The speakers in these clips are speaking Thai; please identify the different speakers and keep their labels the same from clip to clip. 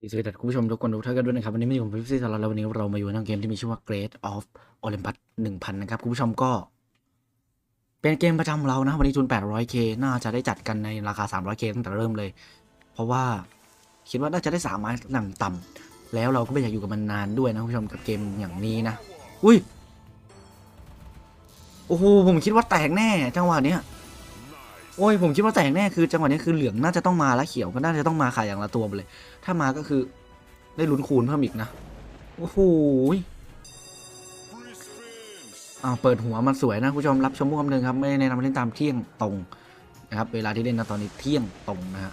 Speaker 1: สวัสดีคุณผู้ชมทุกคนทุกท่านกันด้วยนะครับ วันนี้มาอยู่กับพิซซี่สารแล้ววันนี้เรามาอยู่ในเกมที่มีชื่อว่า Great of Olympus 1000 นะครับ คุณผู้ชมก็ เป็นเกมประจำเรานะ วันนี้ทุน 800k น่าจะได้จัดกันในราคา 300k ตั้งแต่เริ่มเลย เพราะว่าคิดว่าน่าจะได้สามไม้หนังต่ำแล้วเราก็ไม่อยากอยู่กับมันนานด้วยนะคุณผู้ชมกับเกมอย่างนี้นะ อุ้ยโอ้โหผมคิดว่าแตกแน่จังหวะเนี้ย โอ้ยผมคิดว่าแตกแน่คือจังหวะนี้คือเหลืองน่าจะต้องมาแล้วเขียวก็น่าจะต้องมาขายอย่างละตัวไปเลย ถ้ามาก็คือได้ลุ้นคูณเพิ่มอีกนะโอ้โหอ่าเปิดหัวมันสวยนะผู้ชมรับชมมุกคำนึงครับไม่แนะนำเล่นตามเที่ยงตรงนะครับเวลาที่เล่นนะตอนนี้เที่ยงตรงนะฮะ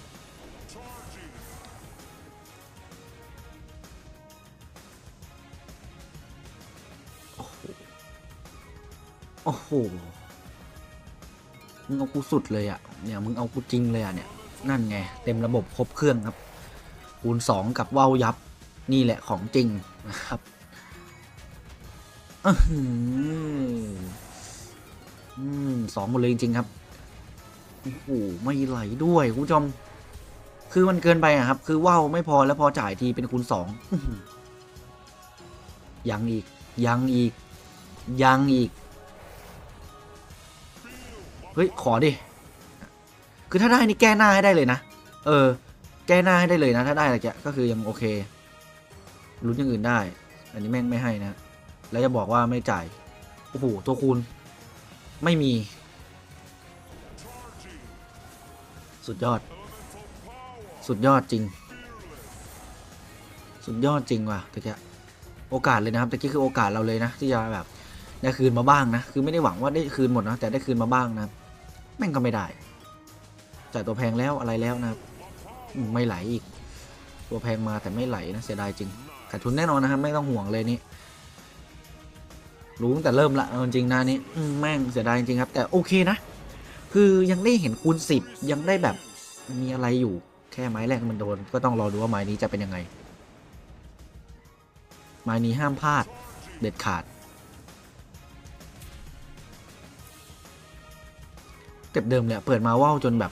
Speaker 1: โอ้โห มึงเอากูสุดเลยอะ่ะเนี่ยมึงเอากูจริงเลยอะ่ะเนี่ยนั่นไงเต็มระบบครบเครื่องครับคูณสองกับว่าวยับนี่แหละของจริงนะครับอือหืออืมสองหมดเลยจริงๆครับโอ้โหไม่ไหลด้วยคุณผู้ชมคือมันเกินไปอะครับ คือว่าวไม่พอแล้วพอจ่ายทีเป็นคูณสองยังอีก ยังอีก ยังอีก เฮ้ย ขอดิ คือถ้าได้นี่แก้หน้าให้ได้เลยนะ เออ แก้หน้าให้ได้เลยนะ ถ้าได้อะไรแกก็คือยังโอเค ลุ้นอย่างอื่นได้ อันนี้แม่งไม่ให้นะ แล้วจะบอกว่าไม่จ่าย โอ้โห ตัวคูณ ไม่มี สุดยอด สุดยอดจริง สุดยอดจริงว่ะตะกี้โอกาสเลยนะครับตะกี้คือโอกาสเราเลยนะที่จะแบบได้คืนมาบ้างนะ คือไม่ได้หวังว่าได้คืนหมดนะ แต่ได้คืนมาบ้างนะครับ แม่งก็ไม่ได้ จ่ายตัวแพงแล้วอะไรแล้วนะครับ ไม่ไหลอีก ตัวแพงมาแต่ไม่ไหลนะเสียดายจริงขาดทุนแน่นอนนะครับไม่ต้องห่วงเลยนี่รู้ตั้งแต่เริ่มละเอาจริงๆนะนี่แม่งเสียดายจริงครับ แต่โอเคนะ คือยังได้เห็นคูณสิบยังได้แบบมีอะไรอยู่แค่ไม้แรกมันโดน ก็ต้องรอดูว่าไม้นี้จะเป็นยังไง ไม้นี้ห้ามพลาดเด็ดขาด เต็ปเดิมเลยเปิดมาว่าวจนแบบ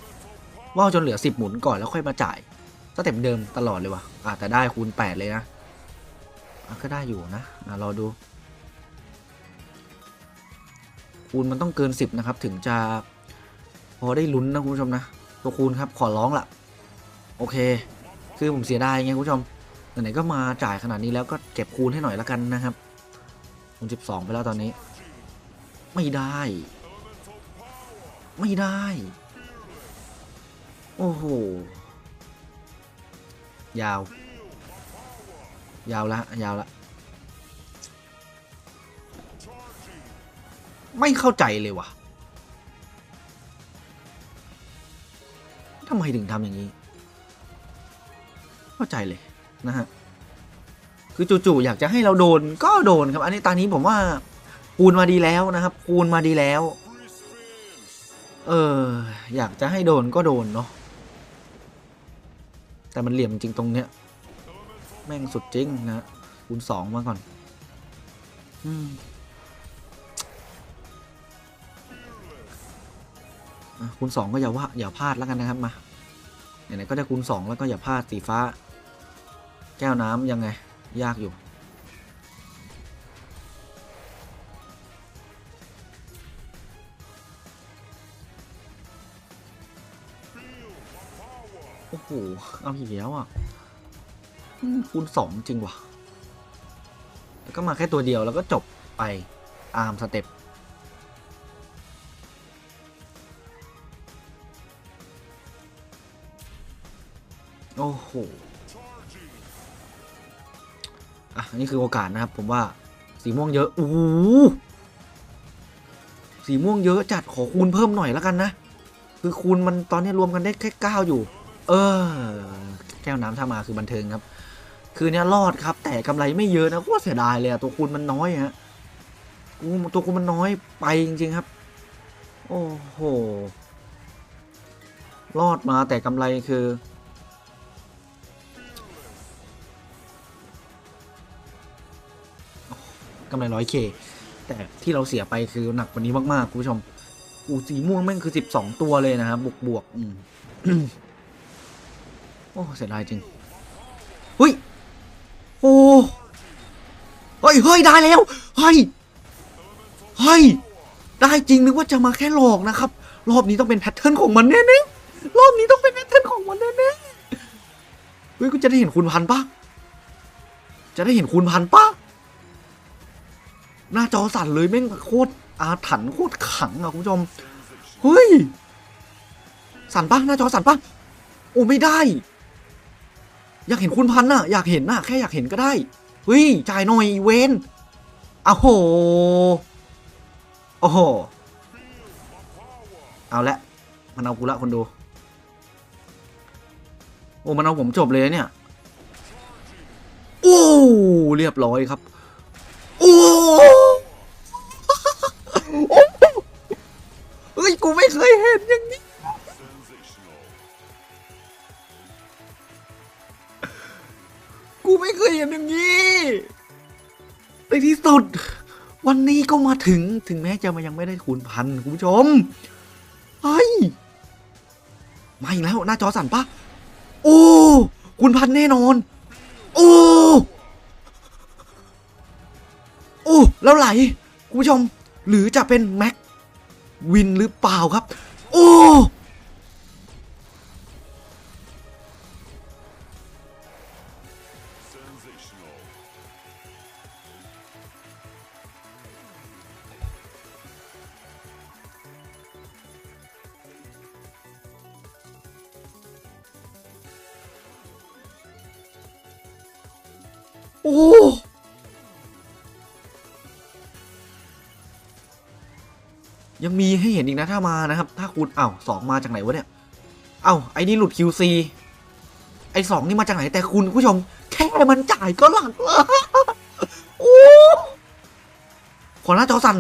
Speaker 1: ว่าวจนเหลือสิบหมุนก่อนแล้วค่อยมาจ่ายสเต็ปเดิมตลอดเลยว่ะอะแต่ได้คูณแปดเลยนะอะก็ได้อยู่นะอะรอดู คูณมันต้องเกินสิบนะครับ ถึงจะพอได้ลุ้นนะคุณผู้ชมนะตัวคูณครับขอร้องละโอเค คือผมเสียดายไงคุณผู้ชมไหนๆก็มาจ่ายขนาดนี้แล้วก็เก็บคูณให้หน่อยละกันนะครับคูณสิบสองไปแล้วตอนนี้ ไม่ได้ ไม่ได้ โอ้โห ยาว ยาวละ ยาวละ ไม่เข้าใจเลยว่ะทำไมถึงทำอย่างนี้ เข้าใจเลยนะฮะ คือจู่ๆอยากจะให้เราโดนก็โดนครับ อันนี้ตอนนี้ผมว่าคูณมาดีแล้วนะครับคูณมาดีแล้ว เออ อยากจะให้โดนก็โดนเนาะแต่มันเหลี่ยมจริงตรงเนี้ย แม่งสุดจริงนะคูณสองมาก่อน อืมคูณสองก็อย่าว่าอย่าพลาดแล้วกันนะครับมาไหนๆก็ได้คูณสองแล้วก็อย่าพลาดสีฟ้า แก้วน้ำยังไง ยากอยู่ อ้โห เอาอีกแล้วอะคูณสองจริงว่ะ แล้วก็มาแค่ตัวเดียวแล้วก็จบไปอาร์มสเต็ปโอ้โห อะ นี่คือโอกาสนะครับ ผมว่าสีม่วงเยอะ โอ้โหสีม่วงเยอะจัดขอคูณเพิ่มหน่อยแล้วกันนะ คือคูณมันตอนนี้รวมกันได้แค่เก้าอยู่ เออ แก้วน้ำถ้ามาคือบันเทิงครับ คือเนี้ยรอดครับ แต่กำไรไม่เยอะนะโคตรเสียดายเลยอะตัวคูณมันน้อยฮะกูตัวคูณมันน้อยไปจริง ๆ ครับ โอ้โห รอดมาแต่กำไรคือกำไรร้อยเคแต่ที่เราเสียไปคือหนักกว่านี้มากๆคุณผู้ชมอูสีม่วงแม่งคือสิบสองตัวเลยนะครับบวกบวกอืม โอ้เสียดายจริงเฮ้ยโอ้เฮ้ยเฮ้ยได้แล้วเฮ้ยเฮ้ยได้จริงนึกว่าจะมาแค่หลอกนะครับ รอบนี้ต้องเป็นแพทเทิร์นของมันแน่ๆรอบนี้ต้องเป็นแพทเทิร์นของมันแน่ๆเฮ้ยกูจะได้เห็นคูณพันปะจะได้เห็นคูณพันปะหน้าจอสั่นเลยแม่งโคตรอาถรรพ์โคตรขังอะคุณผู้ชมเฮ้ยสั่นปะหน้าจอสั่นปะโอ้ไม่ได้ อยากเห็นคุณพันน่ะอยากเห็นน่ะแค่อยากเห็นก็ได้เฮ้ยจ่ายหน่อยเวนอ้โหโอ้โหเอาละมันเอากูละคนดู โอ้มันเอาผมจบเลยเนี่ยโอ้เรียบร้อยครับโอ้เฮ้ยกูไม่เคยเห็นอย่างนี้ กูไม่เคยเห็นอย่างนี้ในที่สุด วันนี้ก็มาถึงถึงแม้จะมายังไม่ได้คูณพันคุณผู้ชมเฮ้ยมาอีกแล้ว หน้าจอสั่นปะโอ้คูณพันแน่นอน โอ้โอ้แล้วไหลคุณผู้ชม หรือจะเป็นแม็กวินหรือเปล่าครับ โอ้ โอ้ยังมีให้เห็นอีกนะถ้ามานะครับ ถ้าคุณอ้าวสองมาจากไหนวะเนี่ย เอ้าไอ้นี่หลุด QC ไอ้สองนี่มาจากไหนแต่คุณผู้ชม แค่มันจ่ายก็หลักละโอ้ขอหน้าจอสั่น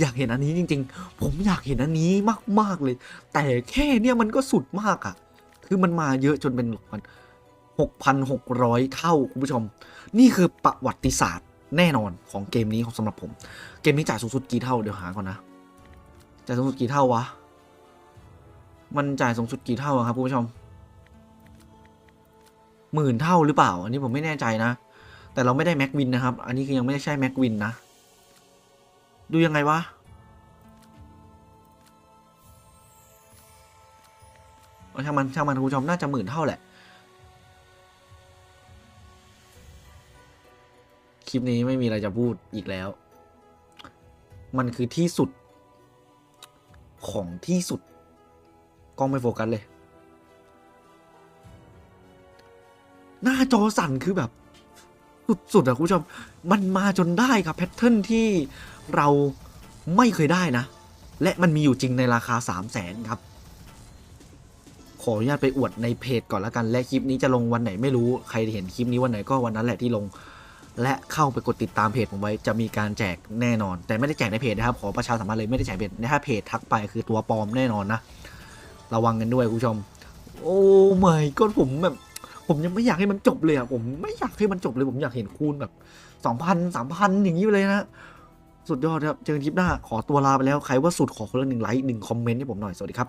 Speaker 1: อยากเห็นอันนี้จริง ๆ ผมอยากเห็นอันนี้มากๆเลย แต่แค่เนี่ยมันก็สุดมากอะคือมันมาเยอะจนเป็นมันหกพันหกร้อยเท่าคุณผู้ชม นี่คือประวัติศาสตร์แน่นอนของเกมนี้ของสำหรับผม เกมนี้จ่ายสูงสุดกี่เท่าเดี๋ยวหาก่อนนะจ่ายสูงสุดกี่เท่าวะ มันจ่ายสูงสุดกี่เท่าครับคุณผู้ชมหมื่นเท่าหรือเปล่า อันนี้ผมไม่แน่ใจนะ แต่เราไม่ได้แม็กวินนะครับ อันนี้คือยังไม่ได้ใช่แม็กวินนะ ดูยังไงวะ ช่างมันช่างมันคุณผู้ชมน่าจะหมื่นเท่าแหละ คลิปนี้ไม่มีอะไรจะพูดอีกแล้ว มันคือที่สุด ของที่สุด กล้องไม่โฟกัสเลย หน้าจอสั่นคือแบบ สุดๆอะคุณผู้ชม มันมาจนได้ครับแพทเทิร์นที่เราไม่เคยได้นะ และมันมีอยู่จริงในราคา 3 0 0แสนครับ ขออนุญาตไปอวดในเพจก่อนละกัน และคลิปนี้จะลงวันไหนไม่รู้ ใครเห็นคลิปนี้วันไหนก็วันนั้นแหละที่ลง และเข้าไปกดติดตามเพจผมไว้จะมีการแจกแน่นอน แต่ไม่ได้แจกในเพจนะครับ ขอประชาสัมพันธ์เลยไม่ได้แจกเพจถ้าเพจทักไปคือตัวปลอมแน่นอนนะ ระวังกันด้วยคุณผู้ชม โอ้ไม่ก็ผมแบบ ผมยังไม่อยากให้มันจบเลยอะผมไม่อยากให้มันจบเลยผมอยากเห็นคูณแบบสองพันสามพันอย่างนี้ไปเลยนะสุดยอดครับ เจอกันคลิปหน้า ขอตัวลาไปแล้ว ใครว่าสุดขอคนละหนึ่งไลค์หนึ่งคอมเมนต์ให้ผมหน่อย สวัสดีครับ